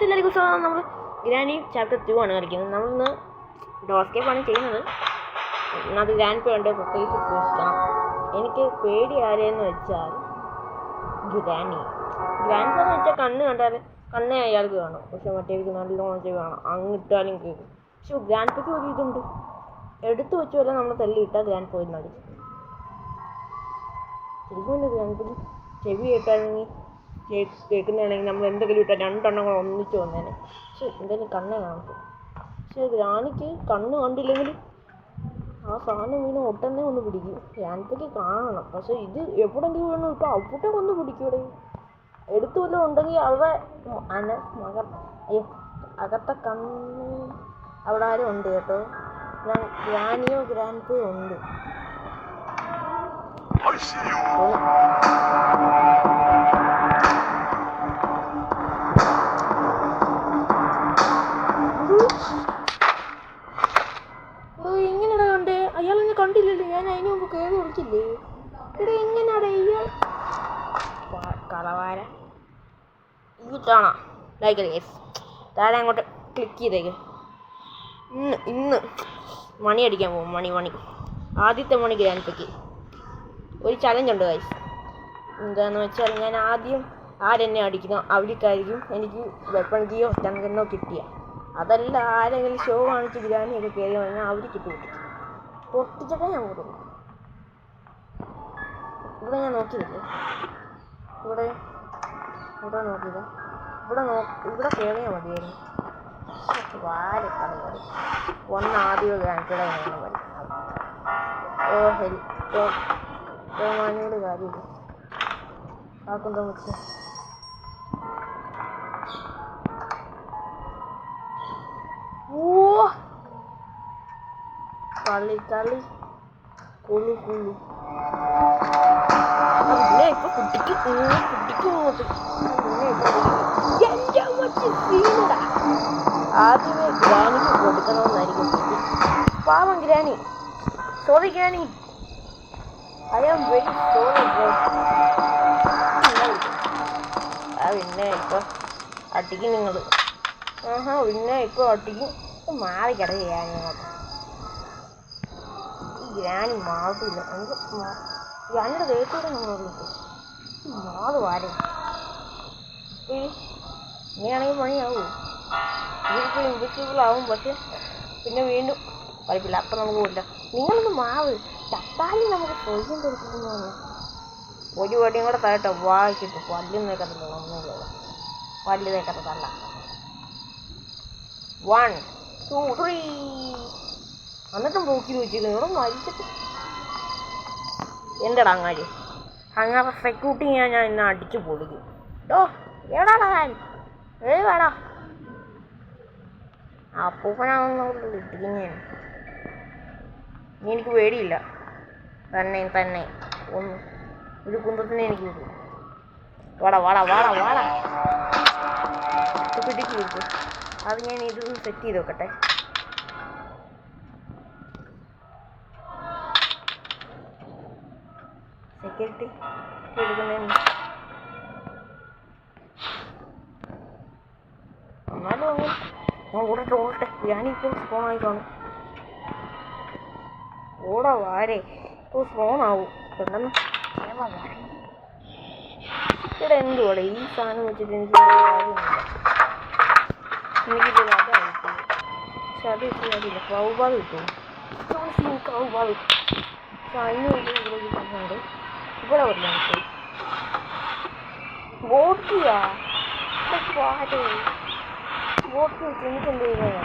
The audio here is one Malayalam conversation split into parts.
ഗൈസ് എല്ലാവർക്കും സ്വാഗതം നമ്മൾ ഗ്രാനി ചാപ്റ്റർ ടു ആണ് കളിക്കുന്നത്. നമ്മളിന്ന് ഡോസ്കേപ്പ് ആണ് ചെയ്യുന്നത്. അത് ഗ്രാൻഡ് പേ ഉണ്ട് എനിക്ക് പേടി ആരെയെന്ന് വെച്ചാൽ ഗ്രാനി. ഗ്രാൻഡ് പേ എന്ന് വെച്ചാൽ കണ്ണ് കണ്ടാൽ കണ്ണേ അയാൾക്ക് കാണും. പക്ഷെ മറ്റേക്ക് നല്ലോണം ചെയ്ത് കാണാം. അങ്ങിട്ടാലും കേൾക്കും പക്ഷെ ഗ്രാൻഡ് പേക്ക് ഒരു ഇതുണ്ട്. എടുത്തു വെച്ച് വല്ല നമ്മൾ തല്ലിയിട്ടാൽ ഗ്രാൻഡ് പോയി നടിച്ചു ശരിക്കും ഗ്രാൻഡ് പേക്ക് ചെവി കേട്ടാണെങ്കിൽ കേൾക്കുന്നതാണെങ്കിൽ നമ്മൾ എന്തെങ്കിലും ഇട്ടാൽ രണ്ടെണ്ണം കൂടെ ഒന്നിച്ച് വന്നേനെ. പക്ഷെ എന്തായാലും കണ്ണ് കാണത്തു പക്ഷെ ഗ്രാനിക്ക് കണ്ണ് കണ്ടില്ലെങ്കിൽ ആ സാധനം വീണ് ഒട്ടന്നെ ഒന്ന് പിടിക്കും. ഗ്രാനിപ്പയ്ക്ക് കാണണം. പക്ഷെ ഇത് എവിടെങ്കിലും വീണു ഇപ്പോൾ അവിടെ ഒന്ന് പിടിക്കൂടെ? എടുത്തു വല്ലതും ഉണ്ടെങ്കിൽ അവിടെ അന മക അയ്യോ അകത്തെ കണ്ണ് അവിടെ ആരും ഉണ്ട് കേട്ടോ. ഞാൻ ഗ്രാനിയോ ഗ്രാൻഡോ ഉണ്ട്. കയറി ഇവിടെ പ- കളവാര. ലൈക്ക് താഴെ അങ്ങോട്ട് ക്ലിക്ക് ചെയ്തേക്ക്? ഇന്ന് ഇന്ന്. മണി അടിക്കാൻ പോകും. മണി മണി. ആദ്യത്തെ മണി ഗ്രാൻഡ്പയ്ക്ക് ഒരു ചലഞ്ച് ഉണ്ട് ഗൈസ് എന്താന്ന് വെച്ചാൽ ഞാൻ ആദ്യം ആരെന്നെ അടിക്കുന്നു അവർക്കായിരിക്കും എനിക്ക് വെപ്പൺ കീയോ ചന്ദ്രനോ കിട്ടിയ. അതല്ല ആരെങ്കിലും ഷോ കാണിച്ച് ബിരിയാണിയൊക്കെ കയറി വന്നാൽ അവർ കിട്ടി പൊട്ടിച്ചിട്ടേ ഞാൻ കൊടുക്കും ഇവിടെ ഞാൻ നോക്കിയില്ലേ? ഇവിടെ ഇവിടെ നോക്കിയത് ഇവിടെ നോ ഇവിടെ കയറിയാൽ മതിയായിരുന്നു. വാര കളികൾ ഒന്ന് ആദ്യം ഗ്രാൻഡിയുടെ മതി ഓ ഹെൽ റോമാനിയുടെ കാര്യമില്ല ആക്കുണ്ടോ മുച്ച കളി കളി. കുളു കുളു. പിന്നെ ഇപ്പൊ ആദ്യമേ ഗ്രാനിക്ക് കൊടുക്കണമെന്നായിരിക്കും പാവം granny. Sorry granny. I am very sorry പിന്നെ ഇപ്പൊ അടിക്കും നിങ്ങൾ ആഹാ പിന്നെ ഇപ്പൊ അടിക്കും മാറി കിട ചെയ്യാൻ ഗ്രാനി മാറില്ല എനിക്ക് ഗ്രാനിയുടെ വേട്ടോടെ നമ്മൾ വിളിക്കും മാറ് വാരം ഇങ്ങനെയാണെങ്കിൽ പണിയാവൂ. ഇതിപ്പോൾ ഇൻവിസിബിൾ പക്ഷെ പിന്നെ വീണ്ടും കളിപ്പില്ല അപ്പം നമുക്ക് പോയില്ല നിങ്ങളൊന്ന് മാവ് തപ്പാലി നമുക്ക് സ്വയം തെറിക്കുന്നു ഒരു വടിയും കൂടെ തരട്ടെ. വായിച്ചിട്ട് പല്ലും നേക്കത്തില്ല ഒന്നുമില്ല പല്ല് നേക്കത്തല്ല വൺ ടു ത്രീ എന്നിട്ടും പോക്കി വെച്ചിരുന്നു ഇവിടെ മരിച്ചിട്ട്? എന്റെടാ അങ്ങാടി? അങ്ങനെ സെക്യൂരിറ്റി ഞാൻ ഞാൻ ഇന്ന് അടിച്ചു പൊളിക്കും. ഡോ എവിടാടാ ഞാൻ വേടാ. അപ്പൂപ്പനാണെന്നുള്ള ഇനി എനിക്ക് പേടിയില്ല. തന്നെ തന്നെ. ഒന്ന് ഒരു കുന്തത്തിനെ എനിക്ക് കിട്ടും. വാടാ വാടാ വാടാ വാടാ. പിടിക്ക് അത് ഞാൻ ഇതൊന്ന് സെറ്റ് ചെയ്ത് വെക്കട്ടെ. അങ്ങ് ഞാൻ ഓടട്ടെ. ഓടട്ടെ സ്പോണായി കാണും ഓടാ വാരെ. ഇപ്പോൾ സ്പോണാവും പെട്ടെന്ന് ഇവിടെ എന്തുവാടെ ഈ സാധനം വെച്ചിട്ട് എനിക്ക് കാര്യമില്ല. അതായിരിക്കും പക്ഷെ അത് വെച്ച് കാര്യമില്ല. ക്ലൗബാൾ കിട്ടും. ക്ലൗബാൾ പക്ഷെ അതിന് വേണ്ടി ഒരു സംഭവമുണ്ട് ഇവിടെ വരില്ല എനിക്ക് വോട്ടിയാ പാടേ വോട്ട് എനിക്ക് എന്ത് ചെയ്യാനാ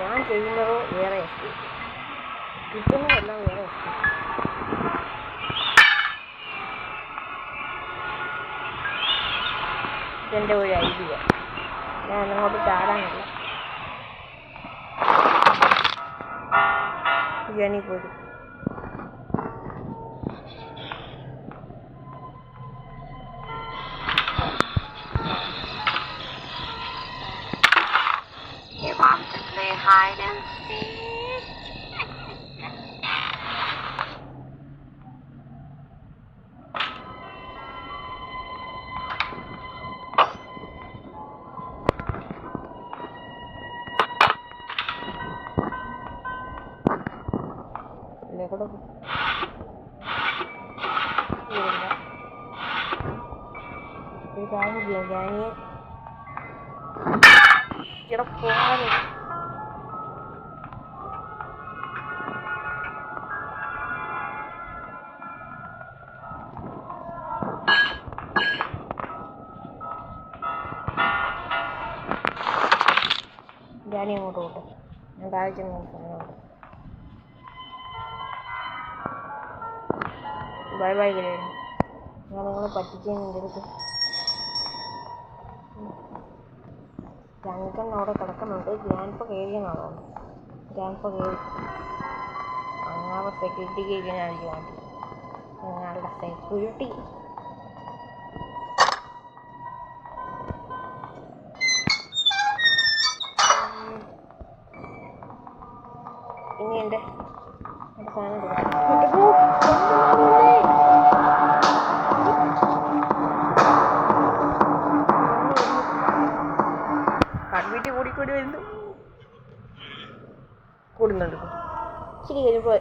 ഞാൻ ചെയ്യുന്നത് വേറെ എസ്റ്റി കിട്ടുന്നതെല്ലാം വേറെ എസ്റ്റി ഇതെന്റെ ഒരു ഐഡിയ ഞാൻ അങ്ങോട്ട് ചാടാനില്ല. ജനി എവിടെ പോ- ഇല്ല. ഒരു കാര്യം ചെയ്യാം. ഞാൻ ഇവിടെ പോകാൻ ഞാനീ അങ്ങോട്ട് പോട്ടെ. ഞാൻ താഴെ ബൈ ബൈ ഗ്രേഡ് ഞാൻ നിങ്ങളെ പറ്റിക്കാൻ എന്റെ അടുത്ത് രണ്ടെണ്ണം അവിടെ കിടക്കുന്നുണ്ട്? ഗ്രാൻഡ്പ കയറിയെന്നാണ് തോന്നുന്നു ഗ്രാൻഡ് കയറി. അങ്ങനെ സെക്യൂരിറ്റി കഴിക്കാനായിരിക്കും വേണ്ടി ഞങ്ങളുടെ സെക്യൂരിറ്റി ഇനി എന്റെ സാധനം ഇച്ചിരി കഴിയുമ്പോൾ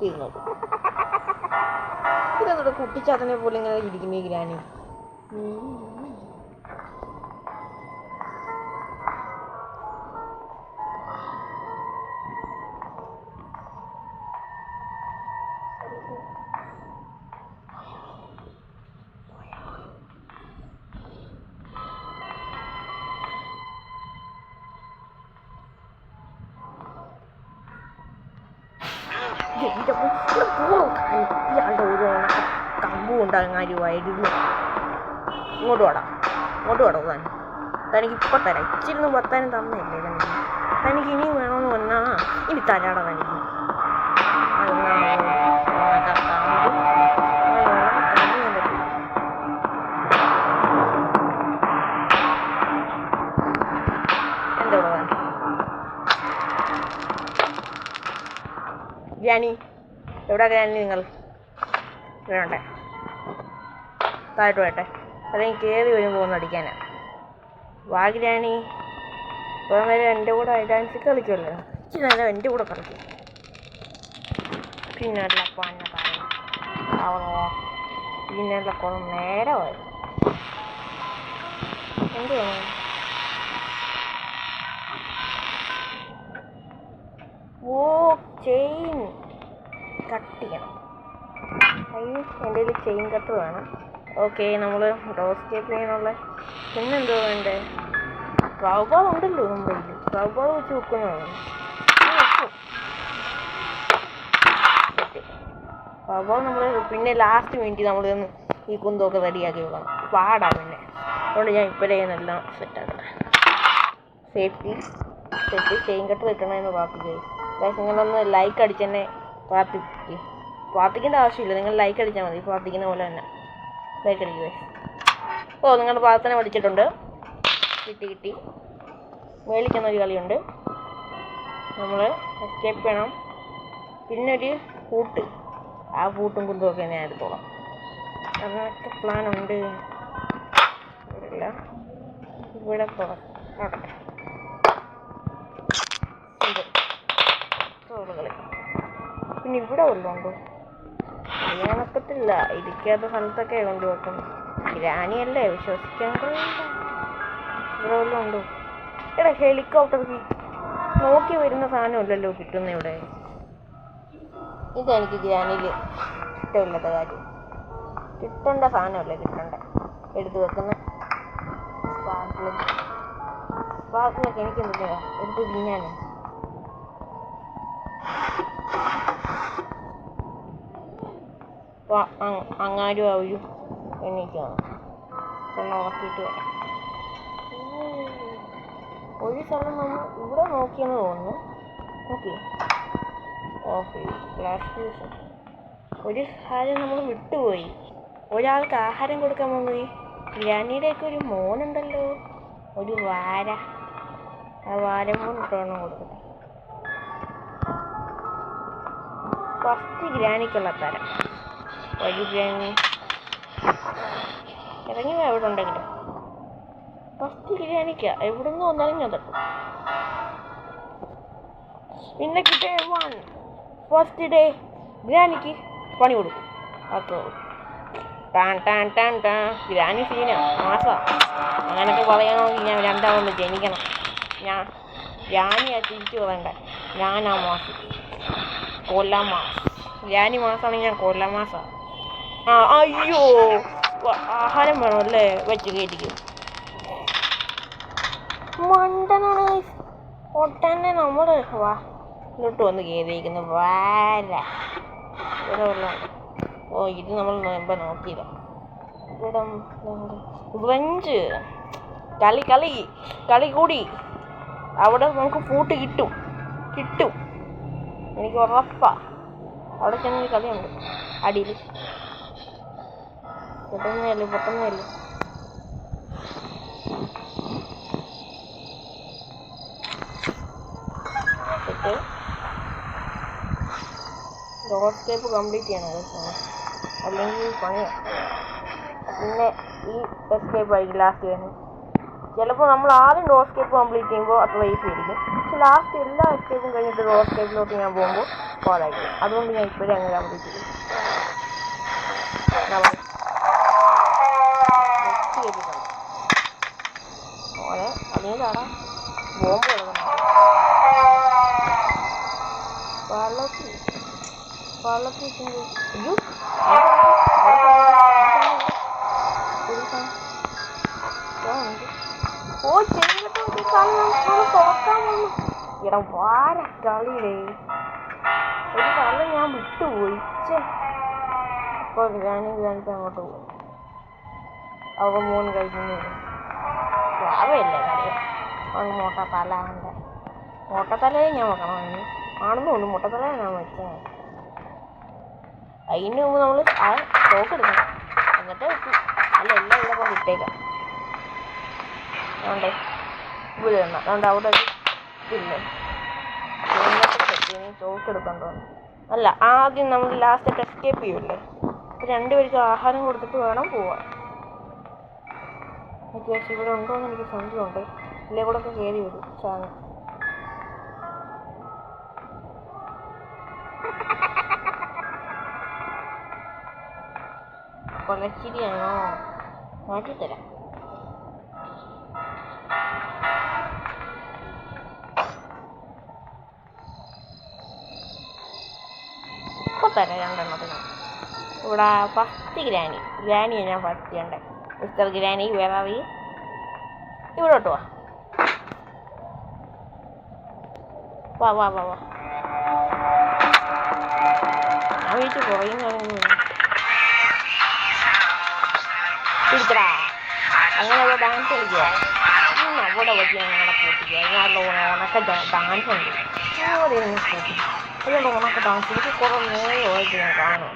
തിന്നു ഇതെന്താ കുട്ടിച്ചാത്തനെ പോലെ ഇങ്ങനെ ഇരിക്കുന്നു ഗ്രാനി? എന്റെ പോ- ഇവിടെ പോണോ കാര്യം? ഇയാളുടെ ഒരു കമ്പും ഉണ്ടാകാരുമായിരുന്നു ഇങ്ങോട്ട് വാടാ. ഇങ്ങോട്ട് വാടാ താൻ. തനിക്ക് ഇപ്പം തരാം. ഇച്ചിരുന്ന് പത്താനും തന്നില്ലേ തനിക്ക്? തനിക്ക് ഇനിയും വേണമെന്ന് വന്നാ ഇനി തരാടാ തനിക്ക്. എന്താ ഗ്രാനി എവിടെ നിങ്ങൾ വേണ്ടേ താഴോട്ട് വേട്ടെ അല്ലെങ്കിൽ കയറി വരുമ്പോൾ ഒന്ന് അടിക്കാനാ. വാഗിരാണി കുറേ നേരം എന്റെ കൂടെ ഡാൻസ് കളിക്കുമല്ലോ ഇച്ചിരി നേരം എന്റെ കൂടെ കളിക്കും. പിന്നെ പന്ന പറയും പിന്നെ പിന്നല്ല കുറേ എന്തുവാ? ഓ ചെയിൻ. കട്ട് ചെയ്യണം. അയ്യോ എന്റെ കയ്യിൽ ചെയിൻ കട്ട് വേണം. ഓക്കെ നമ്മൾ ഡോസ് ടേപ്പ് ചെയ്യാനുള്ള പിന്നെന്തോ വേണ്ടേ? റൗബാൾ ഉണ്ടല്ലോ നമ്മുടെ കയ്യിൽ റൗബാൾ വെച്ച് വെക്കുന്നതാണ് റൗബാൾ നമ്മൾ പിന്നെ ലാസ്റ്റ് വേണ്ടി നമ്മൾ ഈ കുന്തൊക്കെ റെഡിയാക്കി വെക്കണം. പാടാ പിന്നെ. അതുകൊണ്ട് ഞാൻ ഇപ്പോഴേ എല്ലാം സെറ്റാക്കണം സേഫ്റ്റി സെറ്റ് ചെയിൻ കട്ട് വെക്കണമെന്ന് പ്രാർത്ഥിക്കുക ഗൈസ് നിങ്ങളൊന്ന് ലൈക്ക് അടിച്ചെന്നെ. പ്രാർത്ഥിക്കുക പ്രാർത്ഥിക്കേണ്ട ആവശ്യമില്ല. നിങ്ങൾ ലൈക്ക് അടിച്ചാൽ മതി. പ്രാർത്ഥിക്കുന്ന പോലെ തന്നെ. Like guys. ഓ നിങ്ങളുടെ പ്രാർത്ഥന പഠിച്ചിട്ടുണ്ട്. കിട്ടി കിട്ടി. മേളിക്കുന്ന ഒരു കളിയുണ്ട്. നമ്മൾ എസ്കേപ്പ് വേണം പിന്നെ ഒരു കൂട്ട്. ആ കൂട്ടും കുന്തുമൊക്കെ ഞാൻ എടുത്തോളാം. അങ്ങനത്തെ പ്ലാൻ ഉണ്ട്. ഇവിടെയില്ല. ഇവിടെ തുറക്കട്ടെ റോളുകൾ പിന്നെ ഇവിടെ വല്ലതുണ്ടോ അറിയാനൊക്കത്തില്ല ഇരിക്കാത്ത സ്ഥലത്തൊക്കെ കൊണ്ടുവെക്കുന്നു ഗ്രാനിയല്ലേ വിശ്വസിക്കാൻ ഇവിടെ വല്ലതും എടാ ഹെലികോപ്റ്റർ നോക്കി വരുന്ന സാധനമല്ലല്ലോ കിട്ടുന്ന ഇവിടെ. ഇതെനിക്ക് ഗ്രാനിയിൽ ഇഷ്ടമില്ലാത്ത കാര്യം. കിട്ടേണ്ട സാധനമല്ലേ കിട്ടണ്ട? എടുത്തു വെക്കുന്ന. സ്പാർക്കിലേക്ക് സ്പാർക്കിലൊക്കെ എനിക്ക് എന്തിനാ എടുത്ത് തിന്നാനോ അപ്പോൾ അങ്ങാരും അവരും എണീക്കാണ് ചെന്ന് ഉറക്കിയിട്ട് വരാം. ഒരു സ്ഥലം നമ്മൾ ഇവിടെ നോക്കിയെന്ന് തോന്നുന്നു. ഓക്കെ ഓക്കെ ഫ്ലാഷ് ഒരു കാര്യം നമ്മൾ വിട്ടുപോയി. ഒരാൾക്ക് ആഹാരം കൊടുക്കാൻ പോയി ഗ്രാനിയുടെയൊക്കെ ഒരു മോനുണ്ടല്ലോ. ഒരു വാര. ആ വാര മോൻ ഇട്ടോണം കൊടുക്കട്ടെ ഫസ്റ്റ് ഗ്രാനിക്കുള്ള തരം. ഗ്രാനി ഇറങ്ങി എവിടെ ഉണ്ടെങ്കിലും. ഫസ്റ്റ് ബിരിയാണിക്ക. എവിടെ നിന്ന് ഞാൻ തട്ടും. പിന്നെ കിട്ടിയ വൺ ഫസ്റ്റ് ഡേ ബിരിയാണിക്ക് പണി കൊടുക്കും. അപ്പോൾ ടാൻ ടാൻ ടാൻ ടാൻ. ബിരിയാണി സീന മാസാ. അങ്ങനൊക്കെ പറയണമെങ്കിൽ ഞാൻ രണ്ടാമത് ജനിക്കണം. ഞാൻ ഗ്രാനിയാ തിരിച്ചു പറയണ്ട ഞാനാ മാസം. കൊല്ലാം മാസം. ബിരിയാണി മാസമാണെങ്കിൽ ഞാൻ കൊല്ലാം മാസാ. ആ അയ്യോ. ആഹാരം വേണം അല്ലേ വെച്ച് കയറ്റിക്കും മണ്ടനാണ്. ഒട്ടന്നെ നമ്മൾ വാ. ഇങ്ങോട്ട് വന്ന് കയറിയിരിക്കുന്നു വാര. ഇവിടെ ഓ ഇത് നമ്മൾ നോക്കുമ്പോൾ നോക്കിയില്ല ഇവിടെ ഫ്രഞ്ച് കളി കളി കളി കൂടി. അവിടെ നമുക്ക് പൂട്ട് കിട്ടും. കിട്ടും. എനിക്ക് ഉറപ്പാ. അവിടെ ചെന്നൊരു കളിയുണ്ട്. അടിയിൽ. പെട്ടെന്നല്ലേ പെട്ടെന്നല്ലേ സെറ്റ് ഡോർ സ്റ്റേപ്പ് കംപ്ലീറ്റ് ചെയ്യണം. അല്ലെങ്കിൽ പണിയാണ് പിന്നെ ഈ എസ്കേപ്പ് ആയിരിക്കും ലാസ്റ്റ് വരുന്നത് ചിലപ്പോൾ നമ്മൾ ആദ്യം ഡോർ സ്കേപ്പ് കംപ്ലീറ്റ് ചെയ്യുമ്പോൾ അത്ര ഈസി ആയിരിക്കും പക്ഷെ ലാസ്റ്റ് എല്ലാ എസ്കേപ്പും കഴിഞ്ഞിട്ട് ഡോർ സ്കേപ്പിലോട്ട് ഞാൻ പോകുമ്പോൾ പോരായിരിക്കും അതുകൊണ്ട് ഞാൻ ഇപ്പോഴേ അങ്ങനെ കംപ്ലീറ്റ് ചെയ്യും ഞാൻ വന്ന് വെച്ച് ചെയ്തിട്ടുണ്ട്. അതിനേതാടാ ബോംബ് കിടക്കുന്നത് വള്ളത്തിൽ. വള്ളത്തിൽ. അയ്യോ. ഓ ചെയ്തിട്ട് തോക്കാൻ വന്നു. ഇടം വാര കളിയിലേ ഒരു കള്ള ഞാൻ വിട്ടുപോയി. ഛേ. അപ്പോൾ ഗ്രാനി ഗ്രാനിക്ക് അങ്ങോട്ട് പോകും അവ മൂന്ന് കഴിക്കുന്നു. ലാഭമില്ല കളി അവൻ മുട്ടത്തല ഉണ്ട് മുട്ടത്തലയെ ഞാൻ വെക്കണം ആണെന്ന് തോന്നുന്നു. മുട്ടത്തല ഞാൻ വെച്ചത് അതിന് മുമ്പ് നമ്മൾ ആ സ്റ്റോക്ക് എടുക്കണം. എന്നിട്ട് അല്ല എല്ലാം ഇവിടെ കൊണ്ട് ഇട്ടേക്കാം. അതുകൊണ്ടേ ഇവിടെ ഇടണം അതുകൊണ്ട് അവിടെ പിന്നെ സ്റ്റോക്ക് എടുക്കണ്ടോ അല്ല ആദ്യം നമ്മൾ ലാസ്റ്റ് എസ്കേപ്പ് ചെയ്യൂല്ലേ? അപ്പോൾ രണ്ടുപേർക്ക് ആഹാരം കൊടുത്തിട്ട് വേണം പോവാൻ. ഇവിടെ ഉണ്ടോ എന്ന് എനിക്ക് സംശയമുണ്ട്. ഇല്ലേ കൂടെ ഒക്കെ കയറി വരും. സാധനം. കൊലച്ചിരിയാണോ? മാറ്റിത്തരാം ഇവിടെ ഫസ്റ്റ് ഗ്രാനി. ഗ്രാനിയാണ് ഞാൻ ഫസ്റ്റ് ചെയ്യണ്ടേ. മിസ്റ്റർ ഗ്രാനി വേറെ ഇവിടോട്ട് വാ. വാ വാ വാ വാ. ഞാൻ വീട്ടിൽ കുറയുന്നു അങ്ങനെ അങ്ങനെ ഡാൻസ് കളിക്കുക അവിടെ വെച്ച് ഞങ്ങളെ കൂട്ടിക്കുക ഞങ്ങളുടെ ഉണക്ക ഡാൻസ് ഉണ്ട്. അവിടെ ഇരുന്ന് കൂട്ടി അതുകൊണ്ട് ഉണക്ക ഡാൻസ് എനിക്ക് കുറേ നേരമായിട്ട് ഞാൻ കാണും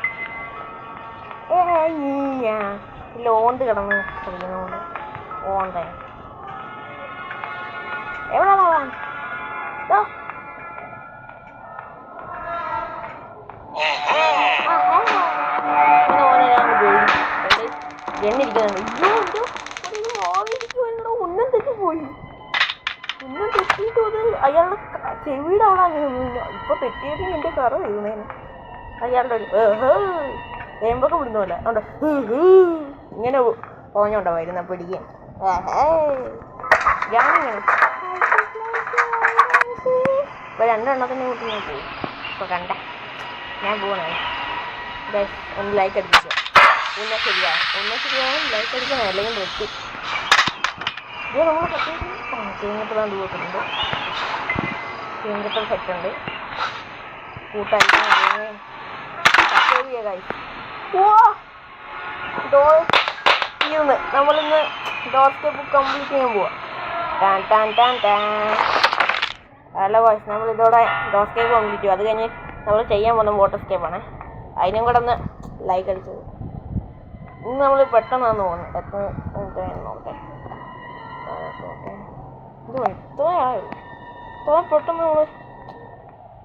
ഏ ഞാൻ ഇല്ല ഓണ്ട് കിടന്ന് കളിക്കുന്നതുകൊണ്ട്. ഓണ്ടേ ചെവിയുടെ അവിടെ ഇപ്പൊ തെറ്റിയത് എന്റെ കറ തീർന്നേന് അയാളുടെ വേമ്പൊക്കെ വിടുന്ന പോലെ. അതുകൊണ്ട് ഇങ്ങനെ പോഞ്ഞോണ്ടോ വരുന്ന പിടിക്കാൻ. ഞാനിങ്ങനെ. ഇപ്പൊ രണ്ടെണ്ണത്തിന് കൂട്ടി പോയി ഇപ്പൊ കണ്ട. ഞാൻ പോണേ ഒന്ന് ലൈക്ക് അടിപ്പിച്ചു ഒന്ന് ശരിയാവും ഒന്ന് ശരിയാവും ലൈക്ക് അടിക്കണം. അല്ലെങ്കിൽ വെട്ടി ഇത് നമ്മൾ പ്രത്യേകിച്ച് തൂക്കുന്നുണ്ട് തേങ്ങപ്പഴം സെറ്റ് ഉണ്ട് കൂട്ടായിട്ട് ഗൈസ് ഓ! നമ്മളിന്ന് ഡോർ സ്റ്റെപ്പ് കംപ്ലീറ്റ് ചെയ്യാൻ പോവാ. ടാൻ ടാൻ ടാൻ ടാൻ. ഹലോ വോയിസ് നമ്മൾ ഇതോടെ ഡോർ സ്റ്റേപ്പ് കംപ്ലീറ്റ് ചെയ്യും. അത് കഴിഞ്ഞ് നമ്മൾ ചെയ്യാൻ പോകുന്ന വാട്ടർ സ്റ്റേപ്പാണ് അതിനും കൂടെ ഒന്ന് ലൈക്ക് അടിച്ചത് ഇന്ന് നമ്മൾ പെട്ടെന്നാന്ന് തോന്നുന്നത് എത്ര നോക്കട്ടെ. ഇത് ഇത്ര പെട്ടെന്ന് നമ്മൾ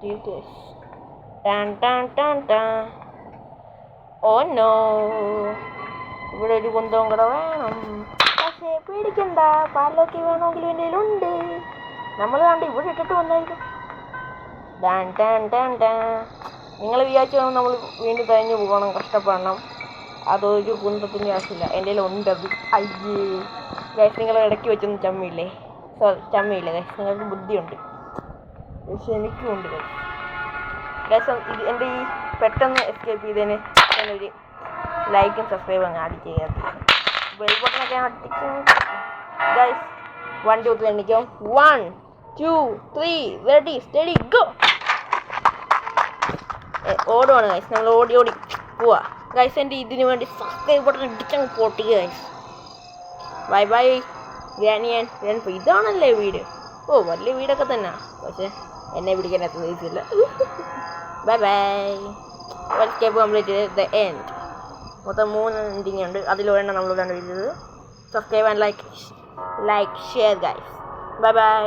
തീർത്ത് ടാൻ ടാൻ ടാൻ ടാൻ ഓ നോ ഇവിടെ ഒരു കുന്തവും കൂടെ വേണം. പക്ഷേ പേടിക്കണ്ട. പാലൊക്കെ വേണമെങ്കിൽ എന്റെ കയ്യിലുണ്ട്. നമ്മൾ കണ്ട് ഇവിടെ ഇട്ടിട്ട് വന്നായിരിക്കും ഡാൻ ടാൻ നിങ്ങൾ വിചാരിച്ചു നമ്മൾ വീണ്ടും തഴഞ്ഞു പോകണം കഷ്ടപ്പെടണം. അതൊരു കുന്തത്തിന്റെ ആവശ്യമില്ല. എന്റെ ഉണ്ട് അത്. അയ്യേ. ഗൈസ് നിങ്ങൾ ഇടയ്ക്ക് വെച്ചൊന്നും ചമ്മയില്ലേ? സോറി ചമ്മയില്ല? ഗൈസ് നിങ്ങൾക്ക് ബുദ്ധിയുണ്ട്. പക്ഷെ എനിക്കും ഉണ്ട് രസം ഇത് എന്റെ ഈ പെട്ടെന്ന് എസ്കേപ്പ് ചെയ്തതിന് ഞാനൊരു ലൈക്കും സബ്സ്ക്രൈബും അങ്ങ് ആഡ് ചെയ്യാം ബെൽ ബട്ടണൊക്കെ അടിക്കും. Guys one two three എണ്ണിക്കും. One two three ready steady go ഓടുവാണ് guys നമ്മൾ ഓടി ഓടി പോവാ. ഗൈസ് എന്റെ ഇതിനു വേണ്ടി സബ്സ്ക്രൈബ് ബട്ടൺ അടിച്ചങ്ങ് പൊട്ടിക്കുക ഗൈസ് ബൈ ബൈ ഗ്രാനിയൻ ഗ്രാൻഡ് ഇതാണല്ലേ വീട്. ഓ വലിയ വീടൊക്കെ തന്നെ. പക്ഷേ എന്നെ പിടിക്കാൻ അത്ര ഈസിയില്ല ബൈ ബൈ എസ്കേപ്പ് കംപ്ലീറ്റ് ചെയ്ത് ദ എൻഡ് മൊത്തം മൂന്ന് എൻഡിങ് ഉണ്ട്. അതിലൊരെണ്ണം നമ്മൾ കണ്ടുപിടിച്ചത് subscribe and like like share guys bye bye